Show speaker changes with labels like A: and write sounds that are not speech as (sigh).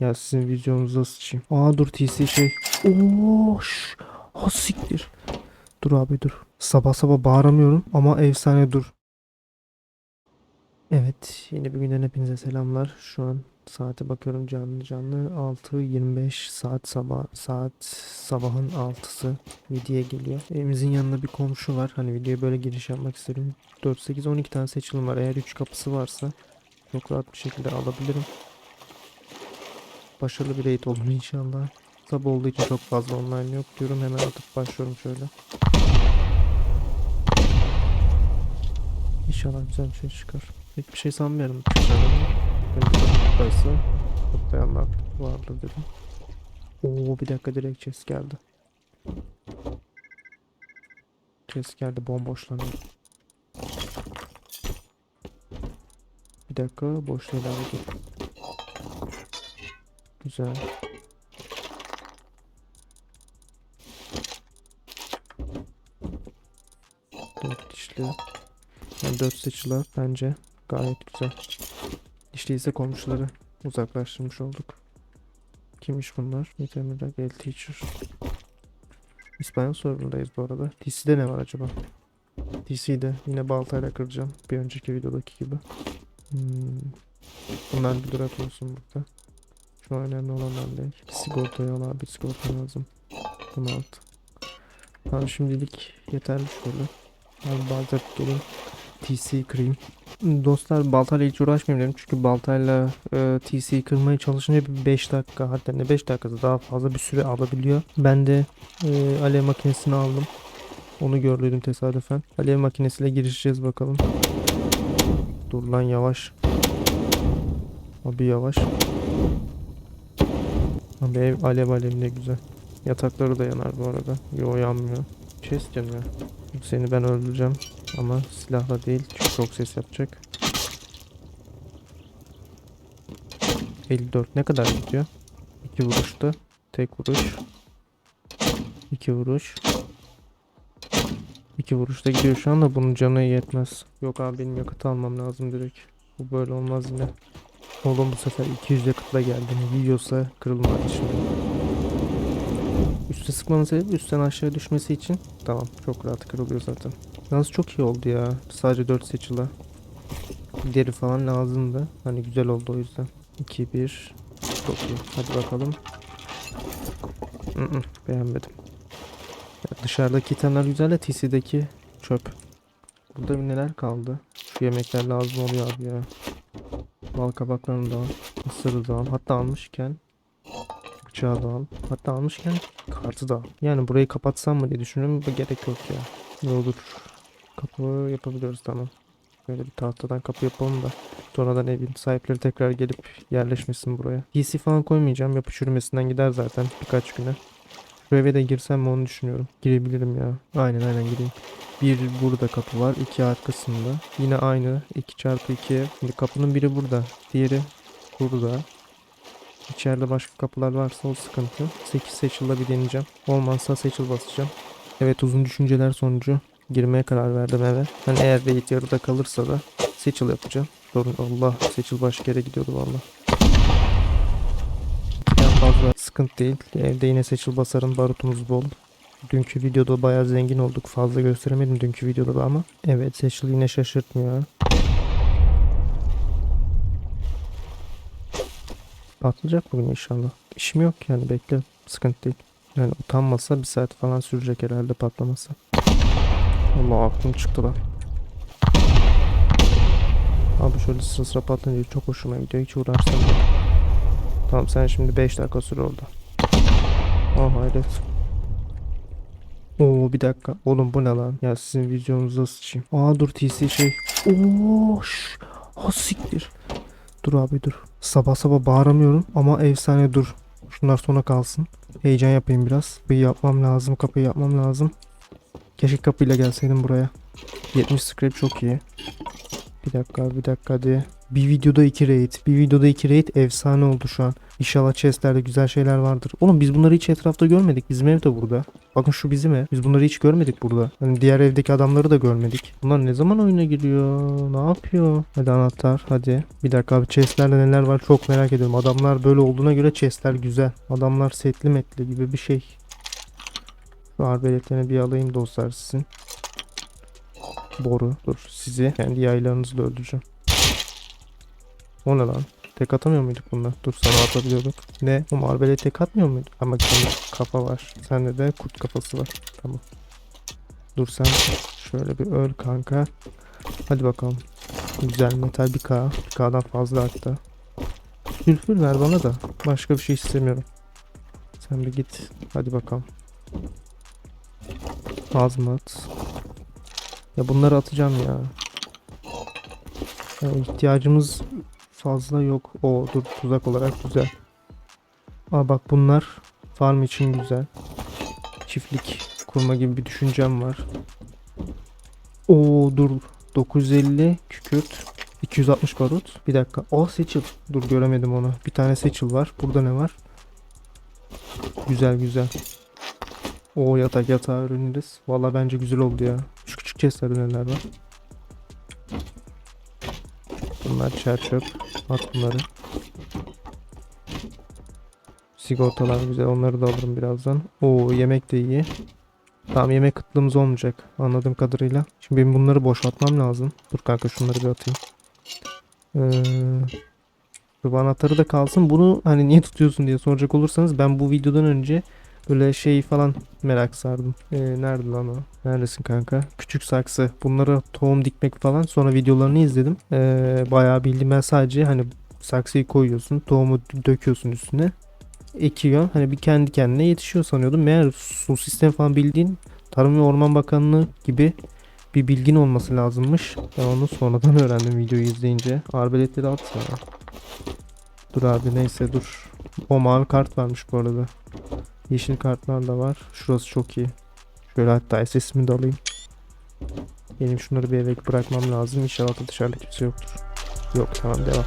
A: Ya sizin videonuza sıçayım. Aa dur TC şey. Oo şş. Ha siktir. Dur abi dur. Sabah sabah bağıramıyorum ama efsane dur. Evet yeni bir günden hepinize selamlar. Şu an saate bakıyorum canlı canlı. 6.25 saat sabah saat sabahın 6'sı videoya geliyor. Evimizin yanında bir komşu var. Hani videoya böyle giriş yapmak istedim. 4 8 12 tane seçilim var. Eğer 3 kapısı varsa çok rahat bir şekilde alabilirim. Başarılı bir raid olur inşallah. Sabah olduğu için çok fazla online yok diyorum. Hemen atıp başlıyorum şöyle. İnşallah güzel bir şey çıkar. Pek bir şey sanmıyorum çıkacağını. Burası vardır dedim. Oo bir dakika direkt chest geldi. Chest geldi bomboşlanıyor. Bir dakika boşluğa ilave dur. Güzel. Dört dişli. Yani dört seçiler bence gayet güzel. Dişli ise komşuları uzaklaştırmış olduk. Kimmiş bunlar? Yetemirler, Gel Teacher. İspanyol sorunundayız bu arada. DC'de ne var acaba? DC'de yine baltayla kıracağım. Bir önceki videodaki gibi. Hmm. Bunlar bir durak olsun burada. Şu an önemli olanlar değil. Sigortayı al abi sigorta lazım. Bunu at. Tamam şimdilik yeterli şöyle. Abi balta gelin. TC kırayım. Dostlar baltayla hiç uğraşmayayım dedim. Çünkü baltayla e, TC kırmaya çalışınca bir 5 dakika hatta ne 5 dakikada daha fazla bir süre alabiliyor. Ben de e, alev makinesini aldım. Onu gördüydüm tesadüfen. Alev makinesiyle girişeceğiz bakalım. Dur lan yavaş. Abi yavaş. Abi ev alev alev ne güzel. Yatakları da yanar bu arada. Yo yanmıyor. Chest yanıyor. Seni ben öldüreceğim. Ama silahla değil çünkü çok ses yapacak. 54 ne kadar gidiyor? 2 vuruşta. Tek vuruş. 2 vuruş. 2 vuruşta gidiyor şu anda bunun canı yetmez. Yok abi benim yakıt almam lazım direkt. Bu böyle olmaz yine. Oğlum bu sefer 200 yakıtla geldim. Yiyorsa kırılmadı şimdi. Üste sıkmanın sebebi üstten aşağı düşmesi için. Tamam çok rahat kırılıyor zaten. Yalnız çok iyi oldu ya. Sadece 4 seçili. Deri falan lazımdı. Hani güzel oldu o yüzden. 2 1 Çok iyi. Hadi bakalım. Mm-mm, beğenmedim. Ya dışarıdaki itemler güzel de TC'deki çöp. Burada bir neler kaldı? Şu yemekler lazım oluyor abi ya. Bal kabaklarını da al. Mısırı da al. Hatta almışken bıçağı da al. Hatta almışken kartı da al. Yani burayı kapatsam mı diye düşünüyorum. Bu gerek yok ya. Ne olur. Kapı yapabiliyoruz tamam. Böyle bir tahtadan kapı yapalım da sonradan evin sahipleri tekrar gelip yerleşmesin buraya. PC falan koymayacağım. Yapı çürümesinden gider zaten birkaç güne. Şu eve de girsem mi onu düşünüyorum. Girebilirim ya. Aynen aynen gireyim. Bir burada kapı var. iki arkasında. Yine aynı. 2 çarpı 2 Şimdi kapının biri burada. Diğeri burada. İçeride başka kapılar varsa o sıkıntı. 8 seçil'la bir deneyeceğim. Olmazsa seçil basacağım. Evet uzun düşünceler sonucu girmeye karar verdim eve. Hani eğer raid yarıda kalırsa da seçil yapacağım. Sorun Allah seçil başka yere gidiyordu valla. En fazla sıkıntı değil. Evde yine seçil basarım barutumuz bol. Dünkü videoda bayağı zengin olduk. Fazla gösteremedim dünkü videoda da ama. Evet seçil yine şaşırtmıyor. Patlayacak bugün inşallah. İşim yok yani bekle. Sıkıntı değil. Yani utanmasa bir saat falan sürecek herhalde patlaması. Allah aklım çıktı lan. Abi şöyle sıra sıra patlayınca çok hoşuma gidiyor. Hiç uğraştırmıyor. Tamam sen şimdi 5 dakika sür orada. Oh hayret. Oo bir dakika. Oğlum bu ne lan? Ya sizin videonuza sıçayım. Aa dur TC şey. Oo şş. Ha siktir. Dur abi dur. Sabah sabah bağıramıyorum ama efsane dur. Şunlar sona kalsın. Heyecan yapayım biraz. Kapıyı yapmam lazım. Kapıyı yapmam lazım. Keşke kapıyla gelseydim buraya. 70 script çok iyi. Bir dakika bir dakika hadi. Bir videoda iki raid. Bir videoda iki raid efsane oldu şu an. İnşallah chestlerde güzel şeyler vardır. Oğlum biz bunları hiç etrafta görmedik. Bizim ev de burada. Bakın şu bizim ev. Biz bunları hiç görmedik burada. Hani diğer evdeki adamları da görmedik. Bunlar ne zaman oyuna giriyor? Ne yapıyor? Hadi anahtar hadi. Bir dakika abi chestlerde neler var çok merak ediyorum. Adamlar böyle olduğuna göre chestler güzel. Adamlar setli metli gibi bir şey. Şu arbeletlerini bir alayım dostlar sizin. Boru. Dur sizi kendi yaylarınızla öldüreceğim. O ne lan? Tek atamıyor muyduk bunlar? Dur sana atabiliyorduk. Ne? O marbele tek atmıyor muydu? Ama kafa var. Sende de kurt kafası var. Tamam. Dur sen şöyle bir öl kanka. Hadi bakalım. Güzel metal bir K. Bir K'dan fazla hatta. Sülfür ver bana da. Başka bir şey istemiyorum. Sen bir git. Hadi bakalım. Azmat. Ya bunları atacağım ya. ya ihtiyacımız fazla yok. O dur tuzak olarak güzel. Aa bak bunlar farm için güzel. Çiftlik kurma gibi bir düşüncem var. Oo dur 950 kükürt 260 barut. Bir dakika. O seçil. Dur göremedim onu. Bir tane seçil var. Burada ne var? Güzel güzel. O yatak yatağı öğreniriz. Valla bence güzel oldu ya. Şu chestlerde neler var? Bunlar çer çöp. At bunları. Sigortalar güzel. Onları da alırım birazdan. Oo yemek de iyi. Tamam yemek kıtlığımız olmayacak. Anladığım kadarıyla. Şimdi benim bunları boşaltmam lazım. Dur kanka şunları bir atayım. Ee, bu anahtarı da kalsın. Bunu hani niye tutuyorsun diye soracak olursanız ben bu videodan önce böyle şey falan merak sardım. Ee, nerede lan o? Neredesin kanka? Küçük saksı. Bunlara tohum dikmek falan. Sonra videolarını izledim. Ee, bayağı bildim ben sadece hani saksıyı koyuyorsun. Tohumu döküyorsun üstüne. Ekiyorsun. Hani bir kendi kendine yetişiyor sanıyordum. Meğer su sistemi falan bildiğin Tarım ve Orman Bakanlığı gibi bir bilgin olması lazımmış. Ben onu sonradan (laughs) öğrendim videoyu izleyince. Arbeletleri at ya. Dur abi neyse dur. O mavi kart varmış bu arada. Yeşil kartlar da var. Şurası çok iyi. Şöyle hatta SS'imi de alayım. Benim şunları bir eve bırakmam lazım. İnşallah da dışarıda kimse yoktur. Yok tamam devam.